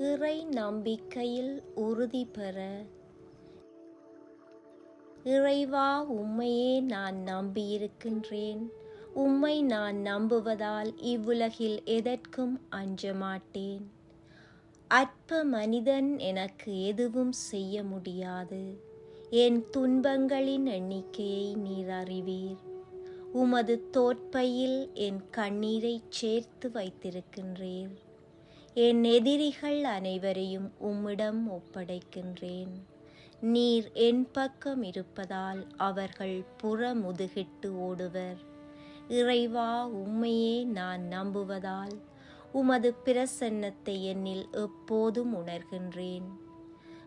இறை நம்பிக்கையில் உறுதி பெற. இறைவா உம்மையே நான் நம்பியிருக்கின்றேன். உம்மை நான் நம்புவதால் இவ்வுலகில் எதற்கும் அஞ்ச மாட்டேன் அற்ப மனிதன் எனக்கு எதுவும் செய்ய முடியாது. என் துன்பங்களின் எண்ணிக்கையை நீர் அறிவீர். உமது தோற்பையில் என் கண்ணீரை சேர்த்து வைத்திருக்கின்றேன் என் எதிரிகள் அனைவரையும் உம்மிடம் ஒப்படைக்கின்றேன். நீர் என் பக்கம் இருப்பதால் அவர்கள் புறமுதுகிட்டு ஓடுவர். இறைவா உம்மையே நான் நம்புவதால் உமது பிரசன்னத்தை என்னில் எப்போதும் உணர்கின்றேன்.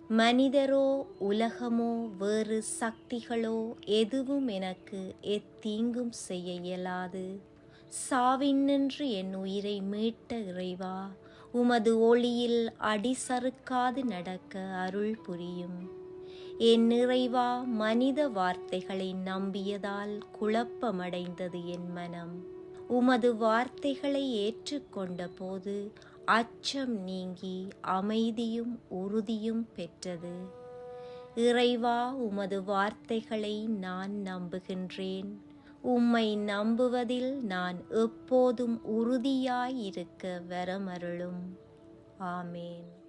மனிதரோ உலகமோ வேறு சக்திகளோ எதுவும் எனக்கு எத்தீங்கும் செய்ய இயலாது. சாவினின்று என் உயிரை மீட்ட இறைவா உமது ஒளியில் அடிசறுக்காது நடக்க அருள் புரியும். என் நிறைவா மனித வார்த்தைகளை நம்பியதால் குழப்பமடைந்தது என் மனம். உமது வார்த்தைகளை ஏற்றுக்கொண்ட போது அச்சம் நீங்கி அமைதியும் உறுதியும் பெற்றது. இறைவா உமது வார்த்தைகளை நான் நம்புகின்றேன். உம்மை நம்புவதில் நான் எப்போதும் உறுதியாயிருக்க வரமருளும். ஆமேன்.